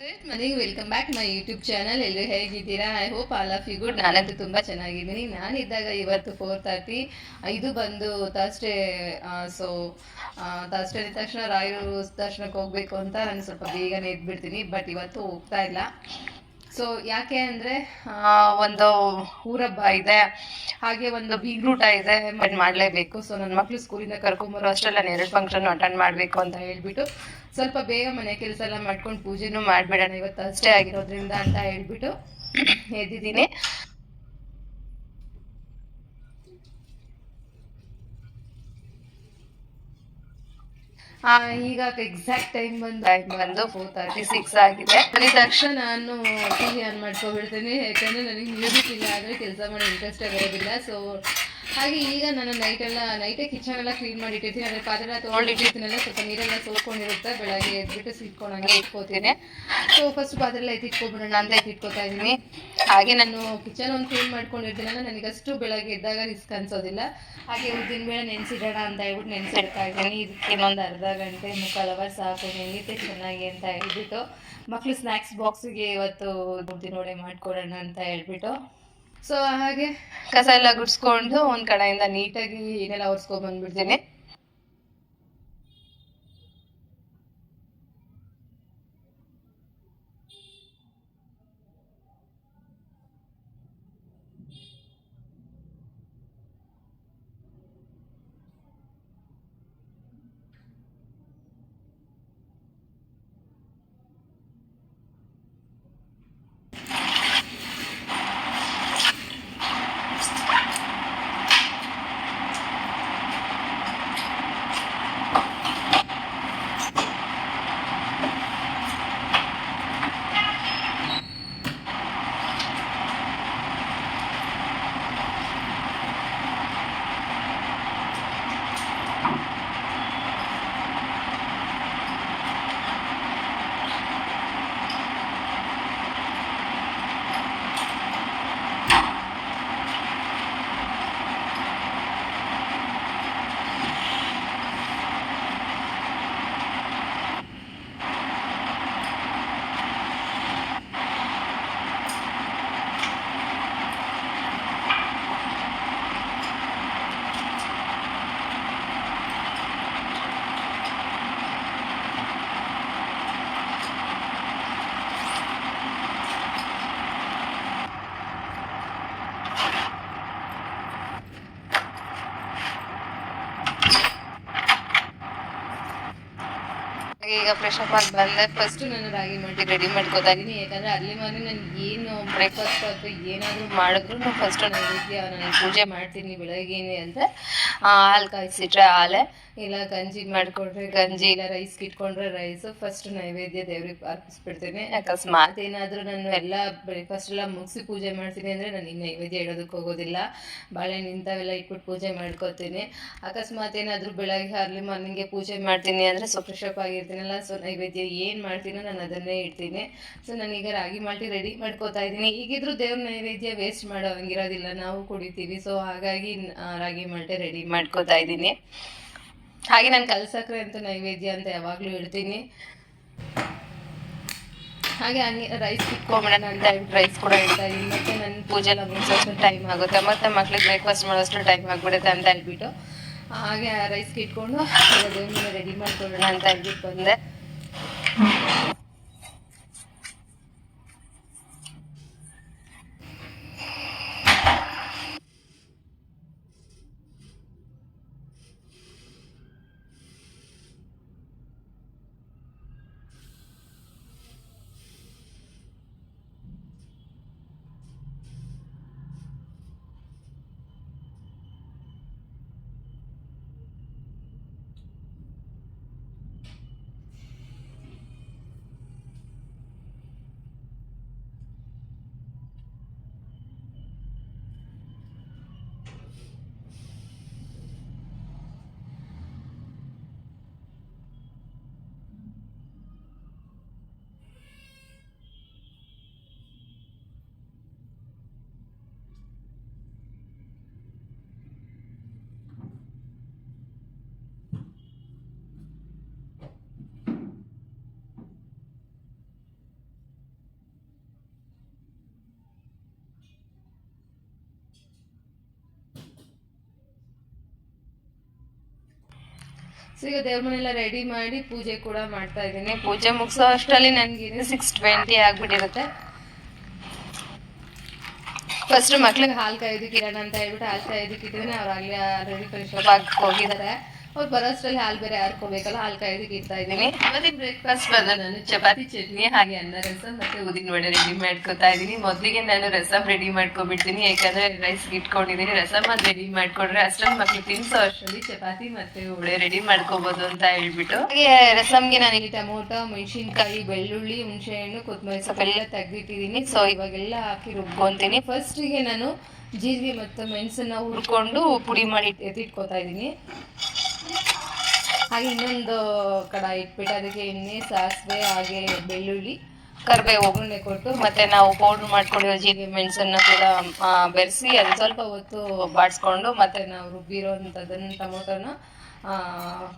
ಮನೆಗೆ welcome back my YouTube channel ಎಲ್ಲರೂ ಹೇಗಿದ್ದೀರಾ? I hope all of you good ನಾನಂತೂ ತುಂಬ ಚೆನ್ನಾಗಿದ್ದೀನಿ. ನಾನಿದ್ದಾಗ ಇವತ್ತು ಫೋರ್ ತರ್ಟಿ ಇದು ಬಂದು ತರ್ಸ್ಡೇ ಸೊ ತರ್ಸ್ಡೇ ತಕ್ಷಣ ರಾಯರು ದರ್ಶನಕ್ಕೆ ಹೋಗಬೇಕು ಅಂತ ನಾನು ಸ್ವಲ್ಪ ಬೇಗನೆ ಎದ್ಬಿಡ್ತೀನಿ. ಬಟ್ ಇವತ್ತು ಹೋಗ್ತಾ ಇಲ್ಲ. ಸೊ ಯಾಕೆ ಅಂದರೆ ಒಂದು ಊರಬ್ಬ ಇದೆ, ಹಾಗೆ ಒಂದು ಬೀಗ್ರೂಟ ಇದೆ ಬಟ್ ಮಾಡಲೇಬೇಕು. ಸೊ ನನ್ನ ಮಕ್ಕಳು ಸ್ಕೂಲಿಂದ ಕರ್ಕೊಂಬರೋ ಅಷ್ಟೆಲ್ಲ ನಾನು ಎರಡು ಫಂಕ್ಷನ್ ಅಟೆಂಡ್ ಮಾಡಬೇಕು ಅಂತ ಹೇಳ್ಬಿಟ್ಟು, ಸ್ವಲ್ಪ ಬೇಗ ಮನೆ ಕೆಲಸ ಎಲ್ಲ ಮಾಡ್ಕೊಂಡು ಪೂಜೆನೂ ಮಾಡಬೇಡಣ ಇವತ್ತು ಅಷ್ಟೇ ಆಗಿರೋದ್ರಿಂದ ಅಂತ ಹೇಳ್ಬಿಟ್ಟು ಎದ್ದಿದ್ದೀನಿ ಆ, ಈಗ ಎಕ್ಸಾಕ್ಟ್ ಟೈಮ್ ಬಂದು ಟೈಮ್ ಬಂದು ಫೋರ್ ತರ್ಟಿ ಸಿಕ್ಸ್ ಆಗಿದೆ. ಅಲ್ಲಿ ತಕ್ಷಣ ನಾನು ಟಿ ವಿ ಆನ್ ಮಾಡ್ಕೊಬಿಡ್ತೀನಿ ಯಾಕಂದರೆ ನನಗೆ ಮ್ಯೂಸಿಕ್ ಇಲ್ಲ ಆದರೆ ಕೆಲಸ ಮಾಡೋ ಇಂಟ್ರೆಸ್ಟೇ ಬರೋದಿಲ್ಲ. ಸೊ ಹಾಗೆ ಈಗ ನಾನು ನೈಟ್ ಎಲ್ಲ ನೈಟೇ ಕಿಚನ್ ಎಲ್ಲ ಕ್ಲೀನ್ ಮಾಡಿ ಇಟ್ಟಿರ್ತೀನಿ. ಅಂದರೆ ಪಾತ್ರೆ ತೊಗೊಂಡಿಟ್ಟಿರ್ತೀನಲ್ಲ ಸ್ವಲ್ಪ ನೀರೆಲ್ಲ ಸೋಕೊಂಡಿರುತ್ತೆ ಬೆಳಗ್ಗೆ ಎದ್ಬಿಟ್ಟು ಸಿಟ್ಕೊಂಡಂಗೆ ಇಟ್ಕೋತೀನಿ. ಸೊ ಫಸ್ಟ್ ಪಾತ್ರೆ ಎಲ್ಲ ಎತ್ತಿಟ್ಕೊಬಿಡೋಣ ಅಂತ ಎತ್ತಿಟ್ಕೋತಾ ಇದ್ದೀನಿ. ಹಾಗೆ ನಾನು ಕಿಚನ್ ಒಂದು ಕ್ಲೀನ್ ಮಾಡ್ಕೊಂಡಿರ್ತೀನಲ್ಲ ಅಷ್ಟು ಬೆಳಗ್ಗೆ ಎದ್ದಾಗ ರಿಸ್ಕ್ ಅನ್ಸೋದಿಲ್ಲ. ಹಾಗೆ ಉದ್ದಿನ ಬೇಳೆ ನೆನೆಸಿಡೋಣ ಅಂತ ಹೇಳ್ಬಿಟ್ಟು ನೆನೆಸಿಡ್ತಾ ಇದ್ದೀನಿ. ಇದಕ್ಕೆ ಇನ್ನೊಂದು ಅರ್ಧ ಗಂಟೆ ಮುಕ್ಕಾಲು ಅವರ್ ಸಾಕು. ನೆನೆಯುತ್ತೆ ಚೆನ್ನಾಗಿ ಅಂತ ಹೇಳ್ಬಿಟ್ಟು ಮಕ್ಕಳು ಸ್ನ್ಯಾಕ್ಸ್ ಬಾಕ್ಸಿಗೆ ಇವತ್ತು ದುಡ್ಡು ನೋಡಿ ಮಾಡ್ಕೊಡೋಣ ಅಂತ ಹೇಳ್ಬಿಟ್ಟು. ಸೊ ಹಾಗೆ ಕಸ ಎಲ್ಲ ಗುಡ್ಸ್ಕೊಂಡು ಒಂದ್ ಕಡೆಯಿಂದ ನೀಟಾಗಿ ಏನೆಲ್ಲ ಒರೆಸ್ಕೊಂಡ್ ಬಂದ್ಬಿಡ್ತೀನಿ ಹಾಗೆ ಈಗ ಫ್ರೆಶ್ ಆಗಿ ಬಂದೆ ಫಸ್ಟ್ ನಾನು ರಾಗಿ ಮಾಡಿ ರೆಡಿ ಮಾಡ್ಕೋತಾ ಇದೀನಿ ಯಾಕಂದ್ರೆ ಅರ್ಲಿ ಮಾರ್ನಿಂಗ್ ನಾನು ಏನು ಬ್ರೇಕ್ಫಾಸ್ಟ್ ಅಥವಾ ಏನಾದರೂ ಮಾಡಿದ್ರು ಫಸ್ಟ್ ನೈವೇದ್ಯ ನಾನು ಪೂಜೆ ಮಾಡ್ತೀನಿ ಬೆಳಗ್ಗೆನೆ ಅಂತ ಹಾಲು ಕಾಯಿಸಿಟ್ರೆ ಹಾಲೆ, ಇಲ್ಲ ಗಂಜಿ ಮಾಡ್ಕೊಂಡ್ರೆ ಗಂಜಿ, ಇಲ್ಲ ರೈಸ್ ಇಟ್ಕೊಂಡ್ರೆ ರೈಸು ಫಸ್ಟ್ ನೈವೇದ್ಯ ದೇವ್ರಿಗೆ ಅರ್ಪಿಸ್ಬಿಡ್ತೀನಿ. ಅಕಸ್ಮಾತ್ ಏನಾದರೂ ನಾನು ಎಲ್ಲ ಬ್ರೇಕ್ಫಾಸ್ಟ್ ಎಲ್ಲ ಮುಗಿಸಿ ಪೂಜೆ ಮಾಡ್ತೀನಿ ಅಂದರೆ ನಾನು ಇನ್ನು ನೈವೇದ್ಯ ಇಡೋದಕ್ಕೆ ಹೋಗೋದಿಲ್ಲ. ಬಾಳೆಹಣ್ಣು ಇಂಥವೆಲ್ಲ ಇಟ್ಬಿಟ್ಟು ಪೂಜೆ ಮಾಡ್ಕೋತೀನಿ. ಅಕಸ್ಮಾತ್ ಏನಾದರೂ ಬೆಳಗ್ಗೆ ಅರ್ಲಿ ಮಾರ್ನಿಂಗ್ಗೆ ಪೂಜೆ ಮಾಡ್ತೀನಿ ಅಂದರೆ ಸೊ ಫ್ರೆಶ್ ಆಗಿರ್ತೀನಲ್ಲ ಸೊ ನೈವೇದ್ಯ ಏನು ಮಾಡ್ತೀನೋ ನಾನು ಅದನ್ನೇ ಇಡ್ತೀನಿ. ಸೊ ನಾನೀಗ ರಾಗಿ ಮಾಲ್ಟಿ ರೆಡಿ ಮಾಡ್ಕೋತಾ ಇದ್ದೀನಿ. ಈಗಿದ್ರು ದೇವ್ರ ನೈವೇದ್ಯ ವೇಸ್ಟ್ ಮಾಡೋ ಹಂಗಿರೋದಿಲ್ಲ. ನಾವು ಕುಡಿತೀವಿ. ಸೊ ಹಾಗಾಗಿ ರಾಗಿ ಮಾಲ್ಟಿ ರೆಡಿ ಮಾಡ್ಕೋತಾ ಇದ್ದೀನಿ. ಹಾಗೆ ನಾನು ಕಲ್ಸಕ್ರೆ ಅಂತ ನೈವೇದ್ಯ ಅಂತ ಯಾವಾಗಲೂ ಇಡ್ತೀನಿ. ಹಾಗೆ ಹಂಗೆ ರೈಸ್ ಇಟ್ಕೊಂಬಿಡೋಣ ಅಂತ ರೈಸ್ ಕೂಡ ಇಡ್ತಾ ಇದ್ದೀನಿ. ಮತ್ತೆ ನನ್ನ ಪೂಜೆ ಎಲ್ಲ ಮುಗಿಸೋಷ್ಟು ಟೈಮ್ ಆಗುತ್ತೆ. ಮತ್ತೆ ಮಕ್ಳಿಗೆ ಬ್ರೇಕ್ಫಾಸ್ಟ್ ಮಾಡೋಷ್ಟು ಟೈಮ್ ಆಗ್ಬಿಡುತ್ತೆ ಅಂತ ಹೇಳ್ಬಿಟ್ಟು. ಹಾಗೆ ರೈಸ್ ಇಟ್ಕೊಂಡು ರೆಡಿ ಮಾಡ್ಕೊಳ್ಳೋಣ ಅಂತ ಹೇಳ್ಬಿಟ್ಟು ಬಂದೆ. Thank you. ಸೊ ಈಗ ದೇವ್ರ ಮನೆಲ್ಲ ರೆಡಿ ಮಾಡಿ ಪೂಜೆ ಕೂಡ ಮಾಡ್ತಾ ಇದ್ದೀನಿ. ಪೂಜೆ ಮುಗಿಸೋ ಅಷ್ಟರಲ್ಲಿ ನನಗೆ ಸಿಕ್ಸ್ ಟ್ವೆಂಟಿ ಆಗ್ಬಿಟ್ಟಿರುತ್ತೆ. ಫಸ್ಟ್ ಮಕ್ಳಿಗೆ ಹಾಲು ಕಾಯ್ದಿಕ್ಕಿರೋಣ ಇರೋಣ ಅಂತ ಹೇಳ್ಬಿಟ್ಟು ಹಾಲು ಇಟ್ಟಿದ್ದೀನಿ. ಅವ್ರು ಆಗಲೇ ರೆಡಿ ಫ್ರೆಶ್ ಹೋಗಿದ್ದಾರೆ. ಅವ್ರು ಬರೋಷ್ಟರಲ್ಲಿ ಹಾಲು ಬೇರೆ ಹಾರ್ಕೋಬೇಕಲ್ಲ ಹಾಲು ಕಾಯೋದಕ್ಕೆ ಇಡ್ತಾ ಇದ್ದೀನಿ. ಇವತ್ತಿನ ಬ್ರೇಕ್ಫಾಸ್ಟ್ ಬಂದ ನಾನು ಚಪಾತಿ ಚಟ್ನಿ ಹಾಗೆ ಅನ್ನ ರಸಂ ಮತ್ತೆ ಉದಿನ ವಡೆ ರೆಡಿ ಮಾಡ್ಕೊತಾ ಇದ್ದೀನಿ. ಮೊದಲಿಗೆ ನಾನು ರಸಂ ರೆಡಿ ಮಾಡ್ಕೊಬಿಡ್ತೀನಿ ಯಾಕಂದ್ರೆ ರೈಸ್ ಇಟ್ಕೊಂಡಿದ್ದೀನಿ. ರಸಂ ಅದು ರೆಡಿ ಮಾಡ್ಕೊಂಡ್ರೆ ಅಷ್ಟೊಂದು ಮಕ್ಳು ತಿನ್ಸೋ ಅಷ್ಟರಲ್ಲಿ ಚಪಾತಿ ಮತ್ತೆ ವಡೆ ರೆಡಿ ಮಾಡ್ಕೋಬಹುದು ಅಂತ ಹೇಳ್ಬಿಟ್ಟು. ಹಾಗೆ ರಸಂಗೆ ನಾನು ಇಲ್ಲಿ ಟೊಮೊಟೊ ಮೆಣಸಿನ್ಕಾಯಿ ಬೆಳ್ಳುಳ್ಳಿ ಹುಣಸೆಹಣ್ಣು ಕೊತ್ತಂಬರಿ ಸೊಪ್ಪೆಲ್ಲ ತೆಗ್ದಿಟ್ಟಿದ್ದೀನಿ. ಸೊ ಇವಾಗೆಲ್ಲ ಹಾಕಿ ರುಬ್ಕೊಂತೀನಿ. ಫಸ್ಟಿಗೆ ನಾನು ಜೀರಿಗೆ ಮತ್ತು ಮೆಣಸನ್ನ ಹುರ್ಕೊಂಡು ಪುಡಿ ಮಾಡಿ ಎತ್ತಿಟ್ಕೊತಾ ಇದ್ದೀನಿ. ಹಾಗೆ ಇನ್ನೊಂದು ಕಡಾಯಿ ಇಟ್ಬಿಟ್ಟು ಅದಕ್ಕೆ ಎಣ್ಣೆ, ಸಾಸಿವೆ, ಹಾಗೆ ಬೆಳ್ಳುಳ್ಳಿ ಕರಿಬೇವು ಒಗ್ಗರಣೆ ಕೊಟ್ಟು ಮತ್ತೆ ನಾವು ಪೌಡ್ರ್ ಮಾಡ್ಕೊಂಡಿರೋ ಜೀರಿಗೆ, ಮೆಣಸನ್ನ ಕೂಡ ಬೆರೆಸಿ ಅದು ಸ್ವಲ್ಪ ಹೊತ್ತು ಬಾಡಿಸ್ಕೊಂಡು ಮತ್ತೆ ನಾವು ರುಬ್ಬಿರೋ ಅಂಥದ್ದನ್ನು ಟೊಮೊಟೊನ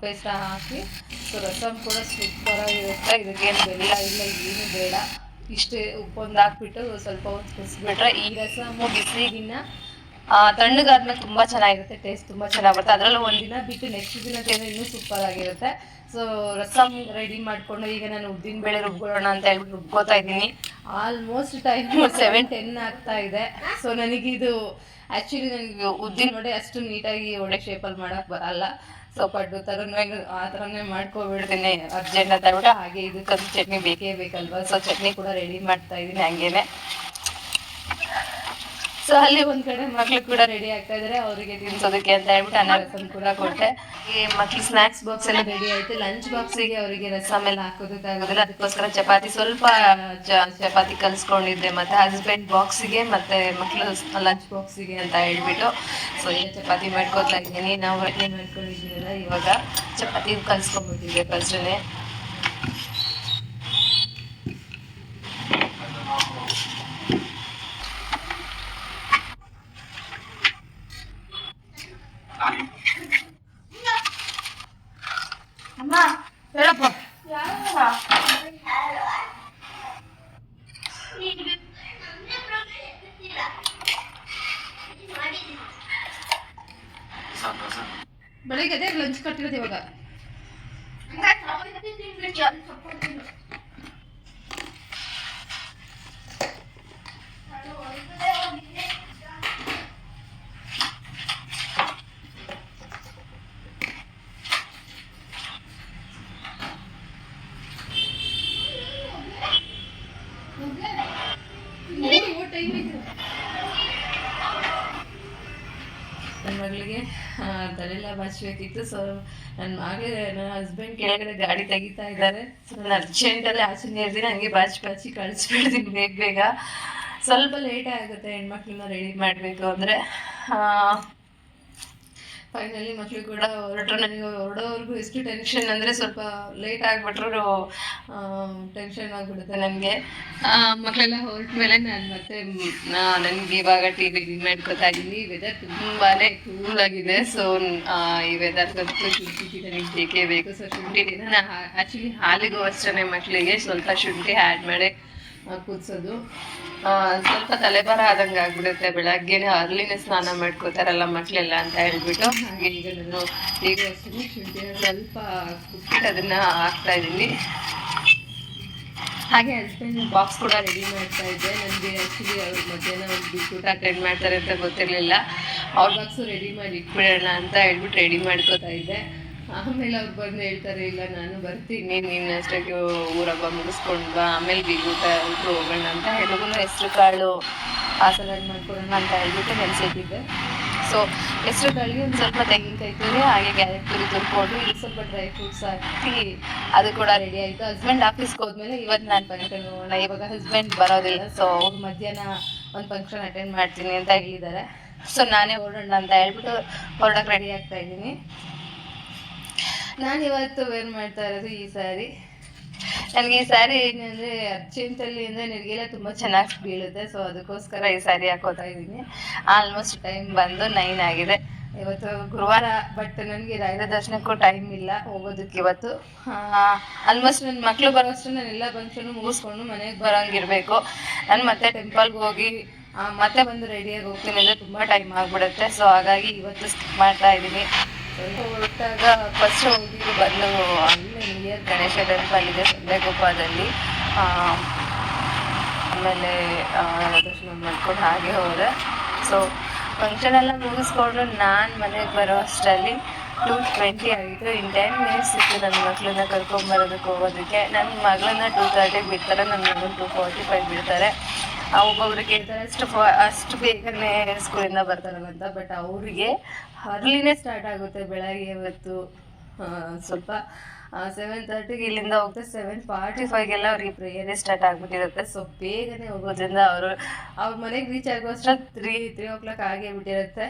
ಪೇಸ್ಟ ಹಾಕಿ ಸೊ ರಸಮ್ ಕೂಡ ಸೂಪರಾಗಿರುತ್ತೆ ಇದಕ್ಕೇನು ಬೆಲ್ಲ ಇಲ್ಲ, ಏನು ಬೇಡ. ಇಷ್ಟೇ ಉಪ್ಪೊಂದು ಹಾಕ್ಬಿಟ್ಟು ಸ್ವಲ್ಪ ಹೊತ್ತು ಕುದಿಸ್ಬಿಟ್ರೆ ಈ ರಸಮು ಬಿಸಿಗಿನ್ನ ತಣ್ಣಗಾದ್ಮೇಲೆ ತುಂಬಾ ಚೆನ್ನಾಗಿರುತ್ತೆ ಟೇಸ್ಟ್ ತುಂಬಾ ಚೆನ್ನಾಗಿ ಬರುತ್ತೆ. ಅದರಲ್ಲೂ ಒಂದಿನ ಬಿಟ್ಟು ನೆಕ್ಸ್ಟ್ ದಿನ ತಿಂದ್ರೆ ಇನ್ನೂ ಸೂಪರ್ ಆಗಿರುತ್ತೆ. ಸೊ ರಸಮ್ ರೆಡಿ ಮಾಡ್ಕೊಂಡು ಈಗ ನಾನು ಉದ್ದಿನ ಬೇಳೆ ರುಬ್ಕೊಳ್ಳೋಣ ಅಂತ ಹೇಳ್ಬಿಟ್ಟು ರುಬ್ಕೋತಾ ಇದ್ದೀನಿ. ಆಲ್ಮೋಸ್ಟ್ ಟೈಮ್ ಸೆವೆನ್ ಟೆನ್ ಆಗ್ತಾ ಇದೆ. ಸೊ ನನಗಿದು ಆ್ಯಕ್ಚುಲಿ ನನಗೆ ಉದ್ದಿನ ವಡೆ ಅಷ್ಟು ನೀಟಾಗಿ ವಡೆ ಶೇಪಲ್ಲಿ ಮಾಡೋಕ್ಕೆ ಬರಲ್ಲ. ಸೊ ಪಡ್ಡು ಥರನೇ ಆ ಥರನೇ ಮಾಡ್ಕೊಬಿಡ್ತೀನಿ. ಅರ್ಜೆಂಟ್ ಅಂತ ಹೇಳ್ಬಿಟ್ಟು ಹಾಗೆ ಇದಕ್ಕಂತೂ ಚಟ್ನಿ ಬೇಕೇ ಬೇಕಲ್ವಾ? ಸೊ ಚಟ್ನಿ ಕೂಡ ರೆಡಿ ಮಾಡ್ತಾ ಇದ್ದೀನಿ ಹಂಗೇನೆ. ಸೊ ಅಲ್ಲಿ ಒಂದ್ ಕಡೆ ಮಕ್ಳು ಕೂಡ ರೆಡಿ ಆಗ್ತಾ ಇದಾರೆ. ಅವರಿಗೆ ತಿನ್ಸೋದಕ್ಕೆ ಅಂತ ಹೇಳ್ಬಿಟ್ಟು ರಸಂ ಕೂಡ ಕೊಟ್ಟೆ ಈ ಮಕ್ಳು ಸ್ನಾಕ್ಸ್ ಬಾಕ್ಸ್ ಎಲ್ಲ ರೆಡಿ ಆಯ್ತು. ಲಂಚ್ ಬಾಕ್ಸಿಗೆ ಅವರಿಗೆ ರಸಮ್ ಎಲ್ಲ ಹಾಕೋದಕ್ಕಾಗೋದಿಲ್ಲ ಅದಕ್ಕೋಸ್ಕರ ಚಪಾತಿ ಸ್ವಲ್ಪ ಚಪಾತಿ ಕಲ್ಸ್ಕೊಂಡಿದ್ದೆ ಮತ್ತೆ ಹಸ್ಬೆಂಡ್ ಬಾಕ್ಸಿಗೆ ಮತ್ತೆ ಮಕ್ಳು ಲಂಚ್ ಬಾಕ್ಸಿಗೆ ಅಂತ ಹೇಳ್ಬಿಟ್ಟು. ಸೊ ಏನ್ ಚಪಾತಿ ಮಾಡ್ಕೊತಾ ಇದ್ದೀನಿ. ನಾವು ಮಾಡ್ಕೊಂಡಿದ್ದೀವಲ್ಲ ಇವಾಗ. ಚಪಾತಿ ಕಲ್ಸ್ಕೊಂಡ್ಬಿಟ್ಟಿದ್ದೆ ಫಸ್ಟೇ ಅದೇ ಲಂಚ್ ಕಟ್ಟಿರೋದು ಇವಾಗ. ತಲೆಲ್ಲ ಬಾಚಬೇಕಿತ್ತು ಸೊ ನನ್ನ ಆಗಲೇ ನನ್ನ ಹಸ್ಬೆಂಡ್ ಕೆಳಗಡೆ ಗಾಡಿ ತೆಗಿತಾ ಇದ್ದಾರೆ. ಸೊ ನಾನು ಅರ್ಜೆಂಟಲ್ಲಿ ಆಚೆ ಇರ್ತೀನಿ. ಹಂಗೆ ಬಾಚಿ ಬಾಚಿ ಕಳಿಸ್ಬಿಡ್ತೀನಿ ಬೇಗ ಬೇಗ. ಸ್ವಲ್ಪ ಲೇಟ್ ಆಗುತ್ತೆ ಹೆಣ್ಮಕ್ಳನ್ನ ರೆಡಿ ಮಾಡಬೇಕು ಅಂದರೆ. ಫೈನಲಿ ಮಕ್ಕಳು ಕೂಡ ಹೊರಟ್ರು ನನಗೆ ಹೊರಡೋವರೆಗೂ ಎಷ್ಟು ಟೆನ್ಷನ್ ಅಂದರೆ ಸ್ವಲ್ಪ ಲೇಟ್ ಆಗಿಬಿಟ್ರು ಟೆನ್ಷನ್ ಆಗಿಬಿಡುತ್ತೆ ನನಗೆ. ಮಕ್ಕಳೆಲ್ಲ ಹೊರಟ ಮೇಲೆ ನಾನು ಮತ್ತೆ ನನಗೆ ಇವಾಗ ಟಿ ವಿ ಮಾಡ್ಕೊತಾ ಇದ್ದೀನಿ. ವೆದರ್ ತುಂಬಾ ಕೂಲ್ ಆಗಿದೆ. ಸೊ ಈ ವೆದರ್ಗಂತೂ ಶುಂಠಿ ನನಗೆ ಬೇಕೇ ಬೇಕು? ಸೊ ಶುಂಠಿ ನಾನು ಆ್ಯಕ್ಚುಲಿ ಹಾಲಿಗೂ ಅಷ್ಟೇ ಮಕ್ಕಳಿಗೆ ಸ್ವಲ್ಪ ಶುಂಠಿ ಆ್ಯಡ್ ಮಾಡಿ ಕುದಿಸೋದು ಸ್ವಲ್ಪ ತಲೆಬಾರ ಆದಂಗೆ ಆಗ್ಬಿಡುತ್ತೆ ಬೆಳಗ್ಗೆನೆ ಅರ್ಲಿನೇ ಸ್ನಾನ ಮಾಡ್ಕೋತಾರಲ್ಲ ಮಕ್ಕಳೆಲ್ಲ ಅಂತ ಹೇಳ್ಬಿಟ್ಟು. ಹಾಗೆ ಈಗ ನಾನು ಈಗ ಸ್ವಲ್ಪ ಕುಟ್ಬಿಟ್ಟು ಅದನ್ನ ಹಾಕ್ತಾ ಇದ್ದೀನಿ. ಹಾಗೆ ಹಸ್ಬೆಂಡ್ ಬಾಕ್ಸ್ ಕೂಡ ರೆಡಿ ಮಾಡ್ತಾ ಇದ್ದೆ. ನನಗೆ ಆ್ಯಕ್ಚುಲಿ ಅವ್ರು ಮಧ್ಯಾಹ್ನ ಒಂದು ಬಿಸ್ಕೂಟ್ ಅಟೆಂಡ್ ಮಾಡ್ತಾರೆ ಅಂತ ಗೊತ್ತಿರಲಿಲ್ಲ. ಅವ್ರ ಬಾಕ್ಸು ರೆಡಿ ಮಾಡಿ ಇಟ್ಬಿಡೋಣ ಅಂತ ಹೇಳ್ಬಿಟ್ಟು ರೆಡಿ ಮಾಡ್ಕೋತಾ ಇದ್ದೆ. ಆಮೇಲೆ ಅವ್ರು ಬಂದು ಹೇಳ್ತಾರೆ, ಇಲ್ಲ, ನಾನು ಬರ್ತೀನಿ, ನೀನು ಅಷ್ಟಕ್ಕೆ ಊರಬ್ಬ ಮುಗಿಸ್ಕೊಂಡು ಬಾ, ಆಮೇಲೆ ಬೀಗೂಟ ಊಟ ಹೋಗೋಣ ಅಂತ ಹೇಳಿದ್ರು. ಹೆಸರು ಕಾಳು ಆ ಮಾಡ್ಕೊಡೋಣ ಅಂತ ಹೇಳ್ಬಿಟ್ಟು ನೆನೆಸಿಟ್ಟಿದ್ದೆ ಸೊ ಹೆಸರು ಕಾಳಿಗೆ ಒಂದು ಸ್ವಲ್ಪ ತೆಂಗಿನಕಾಯಿ ತುರಿ, ಹಾಗೆ ಕ್ಯಾರೆಟ್ ತುರಿ ತುರ್ಕೊಂಡು ಇಲ್ಲಿ ಸ್ವಲ್ಪ ಡ್ರೈ ಫ್ರೂಟ್ಸ್ ಹಾಕಿ ಅದು ಕೂಡ ರೆಡಿ ಆಯಿತು. ಹಸ್ಬೆಂಡ್ ಆಫೀಸ್ಗೆ ಹೋದ್ಮೇಲೆ ಇವತ್ತು ನಾನು ಫಂಕ್ಷನ್ ಹೋಗೋಣ. ಇವಾಗ ಹಸ್ಬೆಂಡ್ ಬರೋದಿಲ್ಲ ಸೊ ಅವ್ರು ಮಧ್ಯಾಹ್ನ ಒಂದು ಫಂಕ್ಷನ್ ಅಟೆಂಡ್ ಮಾಡ್ತೀನಿ ಅಂತ ಹೇಳಿದ್ದಾರೆ. ಸೊ ನಾನೇ ಹೊರಡೋಣ ಅಂತ ಹೇಳ್ಬಿಟ್ಟು ಹೊರಡಕ್ಕೆ ರೆಡಿ ಆಗ್ತಾ ಇದ್ದೀನಿ. ನಾನು ಇವತ್ತು ವೇರ್ ಮಾಡ್ತಾ ಇರೋದು ಈ ಸ್ಯಾರಿ ನನಗೆ ಈ ಸ್ಯಾರಿ ಏನಂದರೆ ಅರ್ಜೆಂಟಲ್ಲಿ ಅಂದರೆ ನಿರ್ಗಿಲ್ಲ ತುಂಬ ಚೆನ್ನಾಗಿ ಬೀಳುತ್ತೆ ಸೊ ಅದಕ್ಕೋಸ್ಕರ ಈ ಸ್ಯಾರಿ ಹಾಕೋತಾ ಇದ್ದೀನಿ. ಆಲ್ಮೋಸ್ಟ್ ಟೈಮ್ ಬಂದು ನೈನ್ ಆಗಿದೆ. ಇವತ್ತು ಗುರುವಾರ ಬಟ್ ನನಗೆ ರಾಯರ ದರ್ಶನಕ್ಕೂ ಟೈಮ್ ಇಲ್ಲ ಹೋಗೋದಕ್ಕೆ ಇವತ್ತು. ಆಲ್ಮೋಸ್ಟ್ ನನ್ನ ಮಕ್ಕಳು ಬರೋಷ್ಟು ನಾನು ಎಲ್ಲ ಫಂಕ್ಷನು ಮುಗಿಸ್ಕೊಂಡು ಮನೆಗೆ ಬರೋಂಗಿರಬೇಕು. ನಾನು ಮತ್ತೆ ಟೆಂಪಲ್ಗೆ ಹೋಗಿ ಮತ್ತೆ ಬಂದು ರೆಡಿಯಾಗಿ ಹೋಗ್ತೀನಿ ಅಂದರೆ ತುಂಬ ಟೈಮ್ ಆಗಿಬಿಡುತ್ತೆ. ಸೊ ಹಾಗಾಗಿ ಇವತ್ತು ಸ್ಕಿಪ್ ಮಾಡ್ತಾ ಇದ್ದೀನಿ. ಹೊರಟಾಗ ಫಸ್ಟ್ ಹೋಗಿದ್ದು ಬಂದು ಅಲ್ಲೇ ನಿಯರ್ ಗಣೇಶ ಟೆಂಪಲ್ ಇದೆ ಸಂದೇಗೋಪಾದಲ್ಲಿ ಆಮೇಲೆ ದರ್ಶನ ಮಾಡ್ಕೊಂಡು ಹಾಗೆ ಹೋದೆ. ಸೊ ಫಂಕ್ಷನ್ ಎಲ್ಲ ಮುಗಿಸ್ಕೊಂಡು ನಾನು ಮನೆಗೆ ಬರೋ ಅಷ್ಟರಲ್ಲಿ ಟೂ ಟ್ವೆಂಟಿ ಆಗಿತ್ತು ಇನ್ ಟೆನ್ ಮಿನಿಟ್ಸ್ ಇತ್ತು ನನ್ನ ಮಕ್ಕಳನ್ನ ಕರ್ಕೊಂಬರೋದಕ್ಕೆ ಹೋಗೋದಕ್ಕೆ. ನನ್ನ ಮಗಳನ್ನ ಟೂ ತರ್ಟಿಗೆ ಬಿಡ್ತಾರೆ ನನ್ನ ಮಗನ ಟೂ ಫಾರ್ಟಿ ಫೈವ್ ಬಿಡ್ತಾರೆ. ಆ, ಒಬ್ಬೊಬ್ರು ಕೇಳ್ತಾರೆ ಅಷ್ಟು ಅಷ್ಟು ಬೇಗನೆ ಸ್ಕೂಲಿಂದ ಅಂತ ಬಟ್ ಅವರಿಗೆ ಅರ್ಲಿನೇ ಸ್ಟಾರ್ಟ್ ಆಗುತ್ತೆ ಬೆಳಗ್ಗೆ ಇವತ್ತು ಸ್ವಲ್ಪ ಸೆವೆನ್ ತರ್ಟಿಗೆ ಇಲ್ಲಿಂದ ಹೋಗ್ತಾ ಸೆವೆನ್ ಫಾರ್ಟಿ ಫೈವ್ಗೆಲ್ಲ ಅವ್ರಿಗೆ ಪ್ರೇಯರೇ ಸ್ಟಾರ್ಟ್ ಆಗಿಬಿಟ್ಟಿರುತ್ತೆ. ಸೊ ಬೇಗನೆ ಹೋಗೋದ್ರಿಂದ ಅವರು ಅವ್ರ ಮನೆಗೆ ರೀಚ್ ಆಗೋ ಅಷ್ಟರಲ್ಲಿ ತ್ರೀ ತ್ರೀ ಓ ಕ್ಲಾಕ್ ಆಗೇ ಬಿಟ್ಟಿರುತ್ತೆ.